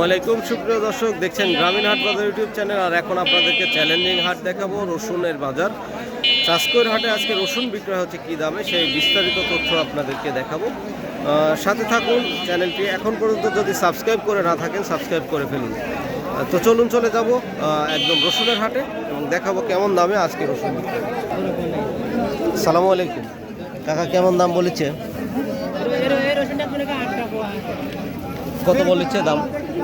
ওয়ালাইকুম সুপ্রিয় দর্শক দেখছেন গ্রামীণ হাট বাজার ইউটিউব চ্যানেল আর এখন আপনাদেরকে চ্যালেঞ্জিং হাট দেখাবো রসুনের বাজার। চাষকর হাটে আজকে রসুন বিক্রয় হচ্ছে কী দামে সেই বিস্তারিত তথ্য আপনাদেরকে দেখাবো। সাথে থাকুন চ্যানেলটি এখন পর্যন্ত যদি সাবস্ক্রাইব করে না থাকেন সাবস্ক্রাইব করে ফেলুন। তো চলুন চলে যাব একদম রসুনের হাটে এবং দেখাবো কেমন দামে আজকে রসুন বিক্রয় সালামু আলাইকুম। কাকা কেমন দাম বলেছে? কত বলেছে দাম?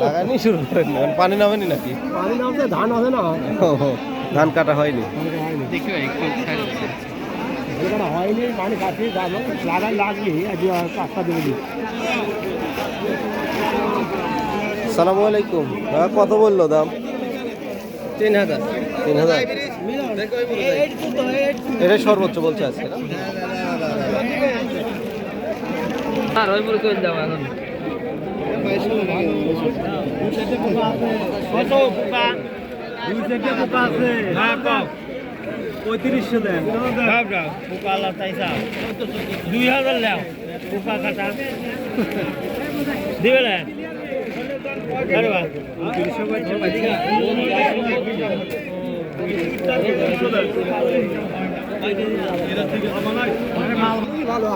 লাগানি শুরু করেন না পানি নামেনি নাকি? পানি নামতে ধান হবে না? ধান কাটা হয়নি। হয়নি। পানি লাগলি দেবে সালামু আলাইকুম। হ্যাঁ কত বলল দাম? তিন হাজার। তিন হাজার? এটাই সর্বোচ্চ বলছে আজকে আর ওই করে যাব এখন? কত পোকা দুই চারটে পোকা আছে হ্যাঁ কম পঁয়ত্রিশশো দেন পোকা আল্লাহ চাইছা দুই হাজার লেও পোকা কাটা দিবে না তিনশো ভালো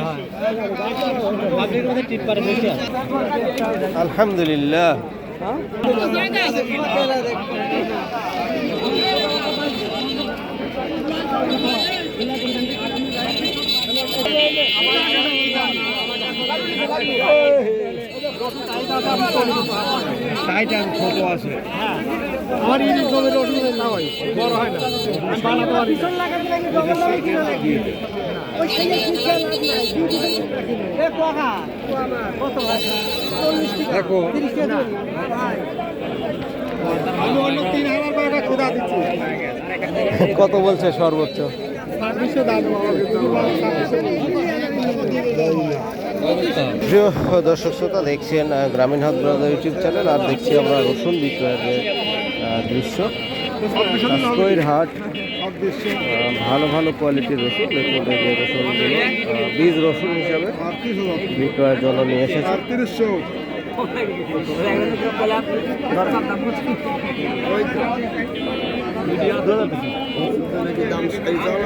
হয় সাইড ছোট আছে। আমার ইলিশ জমির রসুনের না হয় বড় হয় না। বানাতে পারি দেখো। আমি খোদা দিচ্ছি। কত বলছে সর্বোচ্চ? ছাব্বিশশো দাম প্রিয় দর্শক শ্রোতা দেখছেন গ্রামীণ হাত ব্রাদার ইউটিউব চ্যানেল আর দেখছি আমরা রসুন বিক্রয়ের যে দৃশ্য। কাস্কইর হাট ভালো ভালো কোয়ালিটির রসুন দেখুন এই যে রসুনগুলো বীজ রসুন হিসাবে বিক্রয়ের জন্য নিয়ে এসেছে।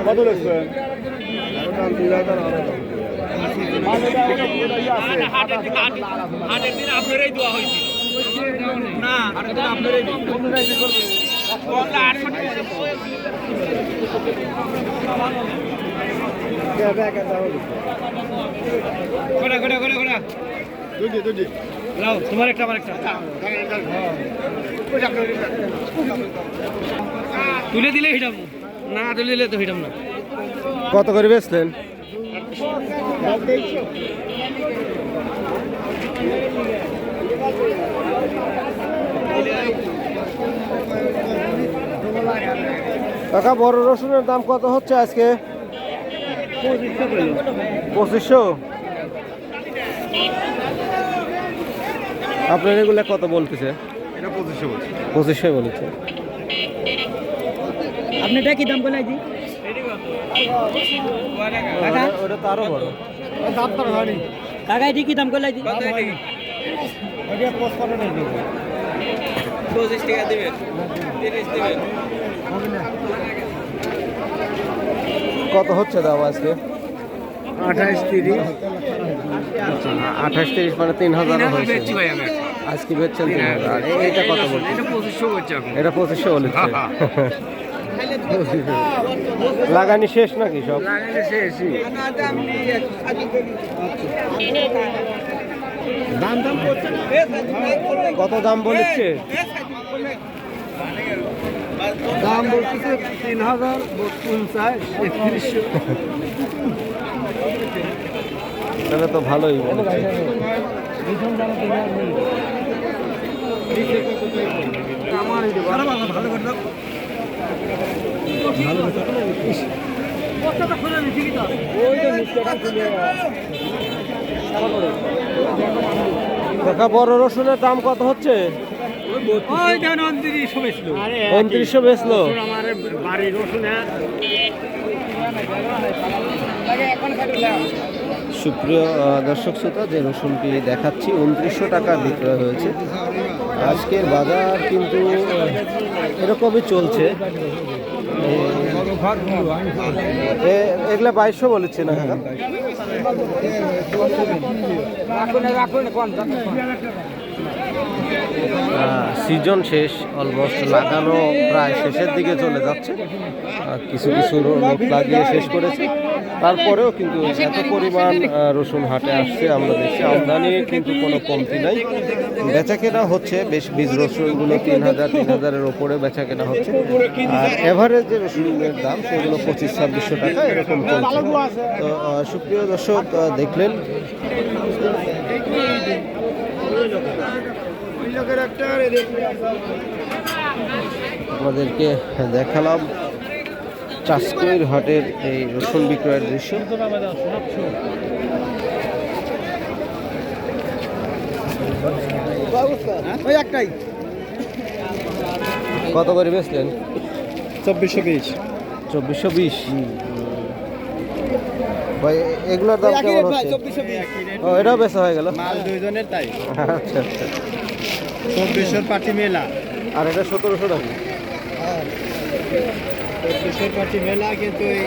কত লেখছেন দিন দেওয়া না দিন তোমার একটা আমার একটা তুলে দিলে হিটাম না তুলে দিলে তো হিটাম না। কত করে বেচলেন? কাকা বড় রসুনের দাম কত হচ্ছে আজকে? পঁচিশশো? আপনার এগুলো কত বলতেছে? পঁচিশশো বলছি। পঁচিশশো বলেছে। আপনি এটা কি দাম বলে জি ওটা- ওটা তো আরও বড় দাম তো হয়নি কাকা এটি কি দাম করলে জি ওইটা পোস্ট করে নেই দেবো পঁচিশ টাকা দেবেন তিরিশ দেবেন কত হচ্ছে দাম আজকে? আঠাশ তিরিশ। আঠাশ তিরিশ মানে তিন হাজার আজকে বেচছেন তিন হাজার। আর এ- এইটা কত বলছে পঁচিশশো এটা পঁচিশশো বলেছে। লাগানি শেষ নাকি সব? কত দাম বলেছে? দাম বলতেছে তিন হাজার একত্রিশশো তাহলে তো ভালোই বলেছে। দেখা, বড় রসুনের দাম কত হচ্ছে? উনত্রিশশো বেচলো। সুপ্রিয় দর্শক শ্রোতা, যে রসুনটি দেখাচ্ছি, উনত্রিশশো টাকা বিক্রয় হয়েছে। আজকের বাজার কিন্তু এরকমই চলছে। এগুলা বাইশশো বলেছে না? রাখুন আহ, সিজন শেষ অলমোস্ট লাগানো প্রায় শেষের দিকে চলে যাচ্ছে। কিছু কিছু লোক লাগিয়ে শেষ করেছে। তারপরেও কিন্তু এত পরিমাণ রসুন হাটে আসছে, আমরা দেখছি। আমদানি কিন্তু কোনো কমতি নাই। বেচা কেনা হচ্ছে, বেশ বীজ রসুনগুলো তিন হাজার, তিন হাজারের ওপরে বেচা কেনা হচ্ছে। আর এভারেজ যে রসুনের দাম, সেগুলো পঁচিশ, ছাব্বিশশো টাকা, এরকম চলছে। তো সুপ্রিয় দর্শক দেখলেন আপনাদেরকে দেখালাম চাষকৈর হাটের এই রসুন বিক্রয়ের দৃশ্য। কত করে বেচলেন? চব্বিশশো বিশ। চব্বিশশো বিশ? ভাই এগুলোর দাম কেমন হচ্ছে? ও এটাও বেচা হয়ে গেল? মাল দুইজনের তাই। আচ্ছা আচ্ছা। চব্বিশশোর পার্টি মেলা। আর এটা সতেরোশো টাকা। চব্বিশশোর পার্টি মেলা কিন্তু এই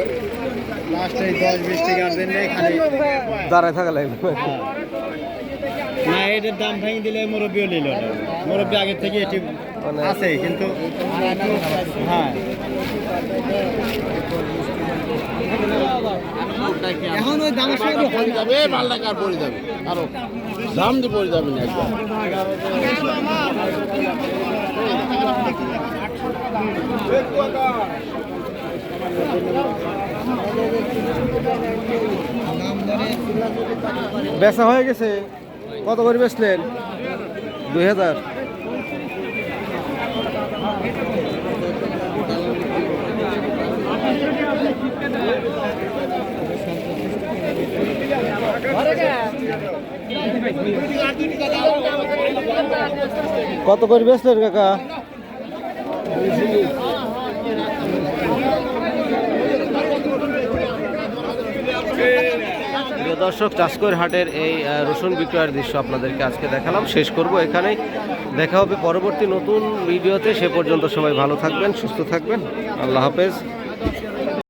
লাস্ট এই দশ বিশ টাকার জন্য খালি। দাঁড়ায় থাকা লাগবে। না এটার দাম ভেঙে দিলে মুরব্বীও নিল মুরব্বী আগের থেকে এটি মানে- আছে কিন্তু হ্যাঁ। এখন ওই দামের সঙ্গে যাবে ভালো টাকা পড়ে যাবে? আরও। দাম দিয়ে পড়ে যাবে না একদম। হয়ে গেছে। কত করে বেচলেন? দুই হাজার। কত করে বেচলেন কাকা? দর্শক, চাষকর হাটের এই রসুন বিক্রয়ের দৃশ্য আপনাদেরকে আজকে দেখালাম। শেষ করব এখানেই। দেখা হবে পরবর্তী নতুন ভিডিওতে। সে পর্যন্ত সবাই ভালো থাকবেন, সুস্থ থাকবেন। আল্লাহ হাফেজ।